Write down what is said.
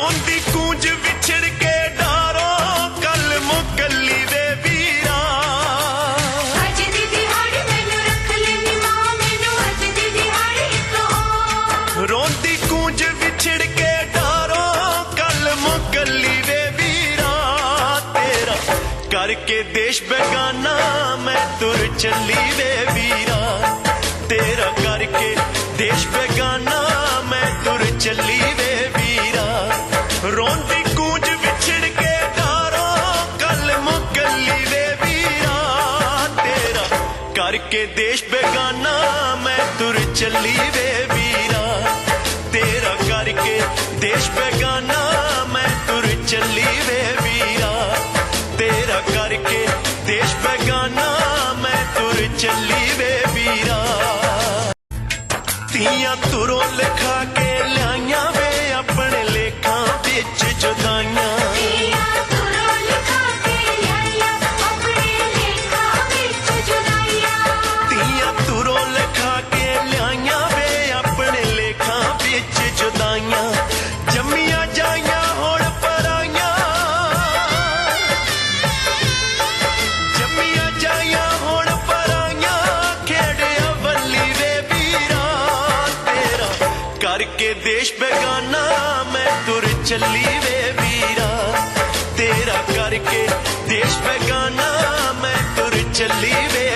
ਉਹਦੀ ਕੂੰਜ ਵਿਛੜ ਕੇ ਡਾਰੋ ਕੱਲ ਮੁਕੱਲੀ ਵੀਰਾ। ਅੱਜ ਦੀ ਦਿਹਾੜੀ ਮੈਨੂੰ ਰੱਖ ਲੈਣੀ ਮਾਂ ਮੈਨੂੰ ਅੱਜ ਦੀ ਦਿਹਾੜੀ ਇੱਕ ਹੋਰ। ਰੋਂਦੀ ਕੂੰਜ ਵਿਛੜ ਕੇ ਡਾਰੋ ਕੱਲ ਮੁਕੱਲੀ ਵੇ ਵੀਰਾ। ਤੇਰਾ ਕਰਕੇ ਦੇਸ਼ ਬੇਗਾਨਾ ਮੈਂ ਤੁਰ ਚੱਲੀ ਵੇ ਵੀਰਾ। ਤੇਰਾ ਕਰਕੇ ਦੇਸ਼ ਬੇਗਾਨਾ ਮੈਂ ਤੁਰ ਚੱਲੀ ਵੀਰਾ ਰੋਂਦੀ ਵਿਛੜ ਕੇ ਡਾਰੋ ਕੱਲ ਮੁਕੱਲੀ ਵੇ ਵੀਰਾ, ਤੇਰਾ ਕਰਕੇ ਦੇਸ਼ ਬੇਗਾਨਾ, ਮੈਂ ਤੁਰ ਚੱਲੀ ਵੇ ਵੀਰਾ। ਤੇਰਾ ਕਰਕੇ ਦੇਸ਼ ਬੇਗਾਨਾ, ਮੈਂ ਤੁਰ ਚੱਲੀ ਵੇ ਵੀਰਾ। ਤੇਰਾ ਕਰਕੇ ਦੇਸ਼ ਬੇਗਾਨਾ, ਮੈਂ ਤੁਰ ਚੱਲੀ ਵੇ ਵੀਰਾ। ਤੀਆਂ ਤੁਰੋਂ ਲਿਖਾ ਕੇ ਲਿਆਈਆਂ ਆਈਆਂ ਜੰਮੀਆਂ ਜਾਈਆਂ, ਹੁਣ ਪਰਾਈਆਂ। ਜੰਮੀਆਂ ਜਾਈਆਂ, ਹੁਣ ਪਰਾਈਆਂ, ਖੇੜਿਆ ਵੱਲੀ ਵੇ ਵੀਰਾ, ਤੇਰਾ ਕਰਕੇ ਦੇਸ਼ ਬੇਗਾਨਾ, ਮੈਂ ਤੁਰ ਚੱਲੀ ਵੇ ਵੀਰਾ। ਤੇਰਾ ਕਰਕੇ ਦੇਸ਼ ਬੇਗਾਨਾ, ਮੈਂ ਤੁਰ ਚੱਲੀ ਵੇ